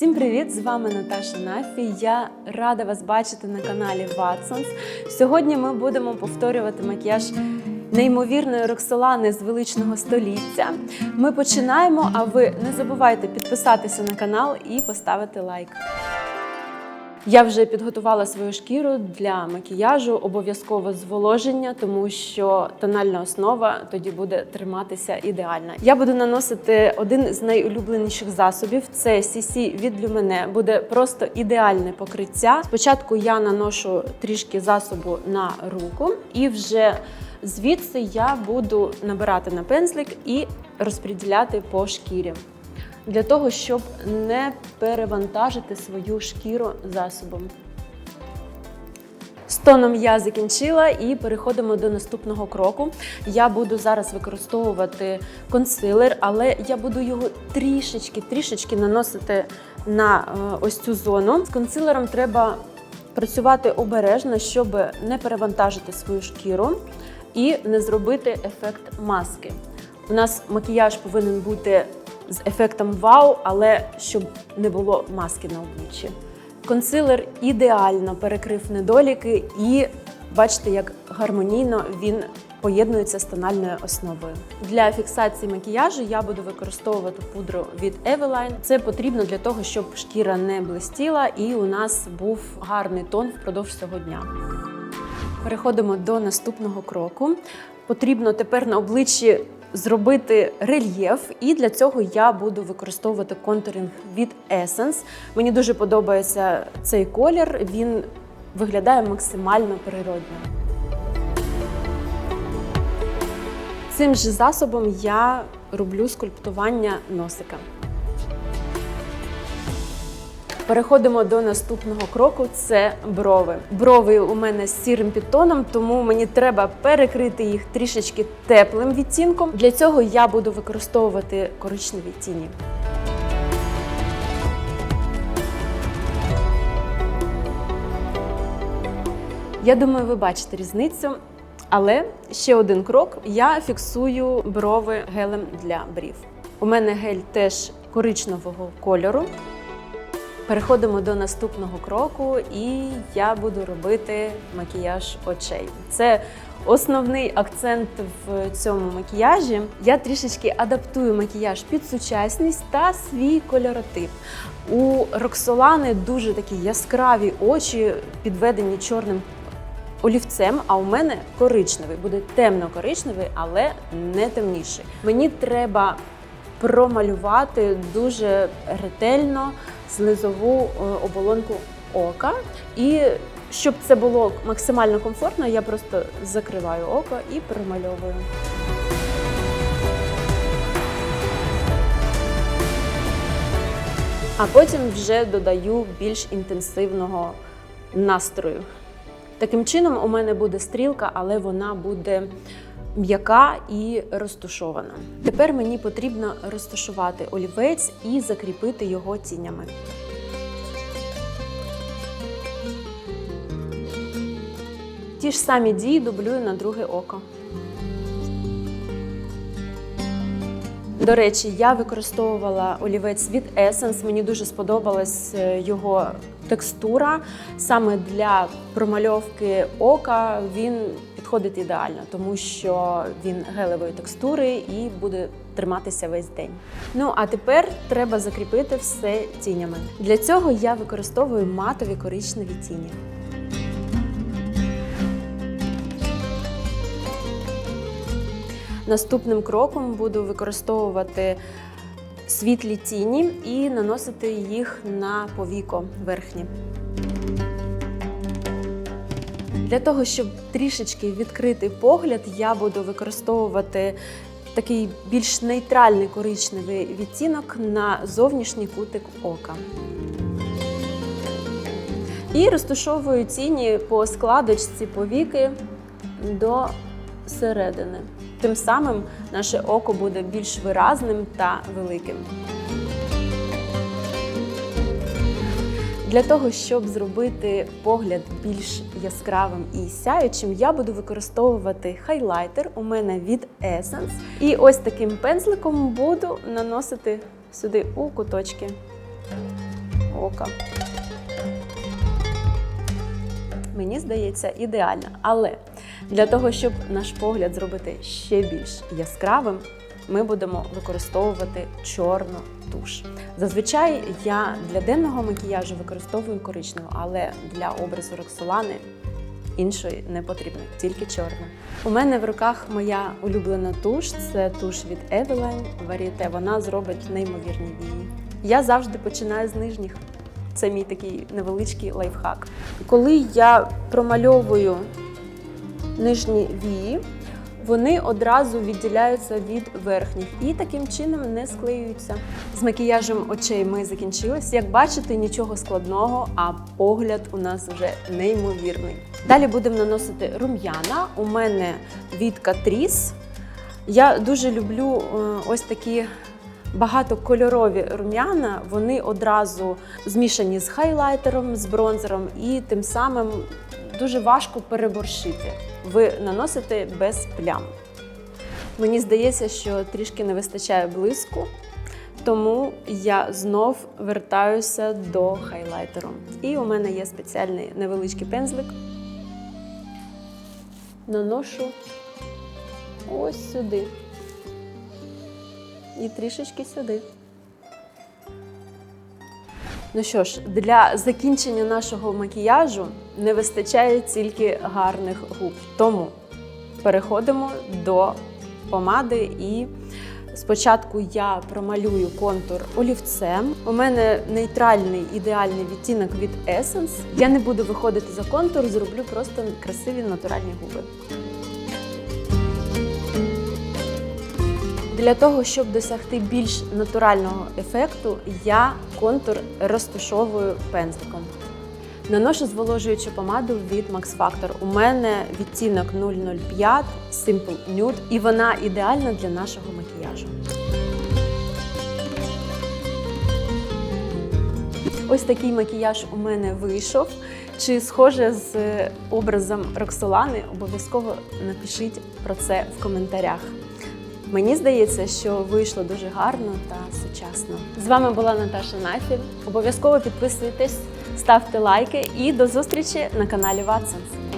Всім привіт! З вами Наташа Нафі. Я рада вас бачити на каналі Watsons. Сьогодні ми будемо повторювати макіяж неймовірної Роксолани з величного століття. Ми починаємо, а ви не забувайте підписатися на канал і поставити лайк. Я вже підготувала свою шкіру для макіяжу, обов'язково зволоження, тому що тональна основа тоді буде триматися ідеально. Я буду наносити один з найулюбленіших засобів це CC від Lumene. Буде просто ідеальне покриття. Спочатку я наношу трішки засобу на руку, і вже звідси я буду набирати на пензлик і розподіляти по шкірі для того, щоб не перевантажити свою шкіру засобом. З тоном я закінчила і переходимо до наступного кроку. Я буду зараз використовувати консилер, але я буду його трішечки трішечки наносити на е, ось цю зону. З консилером треба працювати обережно, щоб не перевантажити свою шкіру і не зробити ефект маски. У нас макіяж повинен бути з ефектом вау, але щоб не було маски на обличчі. Консилер ідеально перекрив недоліки, і бачите, як гармонійно він поєднується з тональною основою. Для фіксації макіяжу я буду використовувати пудру від Eveline. Це потрібно для того, щоб шкіра не блистіла і у нас був гарний тон впродовж цього дня. Переходимо до наступного кроку. Потрібно тепер на обличчі зробити рельєф, і для цього я буду використовувати контуринг від Essence. Мені дуже подобається цей колір, він виглядає максимально природно. Цим же засобом я роблю скульптування носика. Переходимо до наступного кроку це брови. Брови у мене з сірим підтоном, тому мені треба перекрити їх трішечки теплим відтінком. Для цього я буду використовувати коричневі тіні. Я думаю, ви бачите різницю. Але ще один крок: я фіксую брови гелем для брів. У мене гель теж коричневого кольору. Переходимо до наступного кроку, і я буду робити макіяж очей. Це основний акцент в цьому макіяжі. Я трішечки адаптую макіяж під сучасність та свій кольоротип. У Роксолани дуже такі яскраві очі, підведені чорним олівцем. А у мене коричневий, буде темно-коричневий, але не темніший. Мені треба промалювати дуже ретельно слизову е, оболонку ока. І щоб це було максимально комфортно, я просто закриваю око і промальовую. А потім вже додаю більш інтенсивного настрою. Таким чином, у мене буде стрілка, але вона буде м'яка і розтушована. Тепер мені потрібно розташувати олівець і закріпити його тінями. Ті ж самі дії дублюю на друге око. До речі, я використовувала олівець від Essence. Мені дуже сподобалась е, його текстура. Саме для промальовки ока він підходить ідеально, тому що він гелевої текстури і буде триматися весь день. Ну а тепер треба закріпити все тінями. Для цього я використовую матові коричневі тіні. Наступним кроком буду використовувати світлі тіні і наносити їх на повіко верхнє. Для того, щоб трішечки відкрити погляд, я буду використовувати такий більш нейтральний коричневий відтінок на зовнішній кутик ока. І розташовую тіні по складочці повіки до середини. Тим самим наше око буде більш виразним та великим. Для того, щоб зробити погляд більш яскравим і сяючим, я буду використовувати хайлайтер у мене від Essence. І ось таким пензликом буду наносити сюди у куточки. ока. Мені здається, ідеально. Але для того, щоб наш погляд зробити ще більш яскравим, ми будемо використовувати чорну туш. Зазвичай я для денного макіяжу використовую коричневу, але для образу Роксолани іншої не потрібно, тільки чорна. У мене в руках моя улюблена туш це туш від Eveline Varieté. Вона зробить неймовірні вії. Я завжди починаю з нижніх. Це мій такий невеличкий лайфхак. Коли я промальовую нижні вії, вони одразу відділяються від верхніх і таким чином не склеюються. З макіяжем очей ми закінчились. Як бачите, нічого складного, а погляд у нас вже неймовірний. Далі будемо наносити рум'яна. У мене від Catrice. Я дуже люблю е, ось такі багатокольорові рум'яна. Вони одразу змішані з хайлайтером, з бронзером, і тим самим дуже важко переборщити. Ви наносите без плям. Мені здається, що трішки не вистачає блиску, тому я знов вертаюся до хайлайтеру. І у мене є спеціальний невеличкий пензлик. Наношу ось сюди. І трішечки сюди. Ну що ж, для закінчення нашого макіяжу не вистачає тільки гарних губ. Тому переходимо до помади і спочатку я промалюю контур олівцем. У мене нейтральний ідеальний відтінок від Essence. Я не буду виходити за контур, зроблю просто красиві натуральні губи. Для того, щоб досягти більш натурального ефекту, я контур розташовую пензликом. Наношу зволожуючу помаду від Max Factor. У мене відтінок 005 Simple Nude, і вона ідеальна для нашого макіяжу. Ось такий макіяж у мене вийшов. Чи схоже з образом Роксолани? Обов'язково напишіть про це в коментарях. Мені здається, що вийшло дуже гарно та сучасно. З вами була Наташа Нафіль. Обов'язково підписуйтесь, ставте лайки і до зустрічі на каналі Watsons.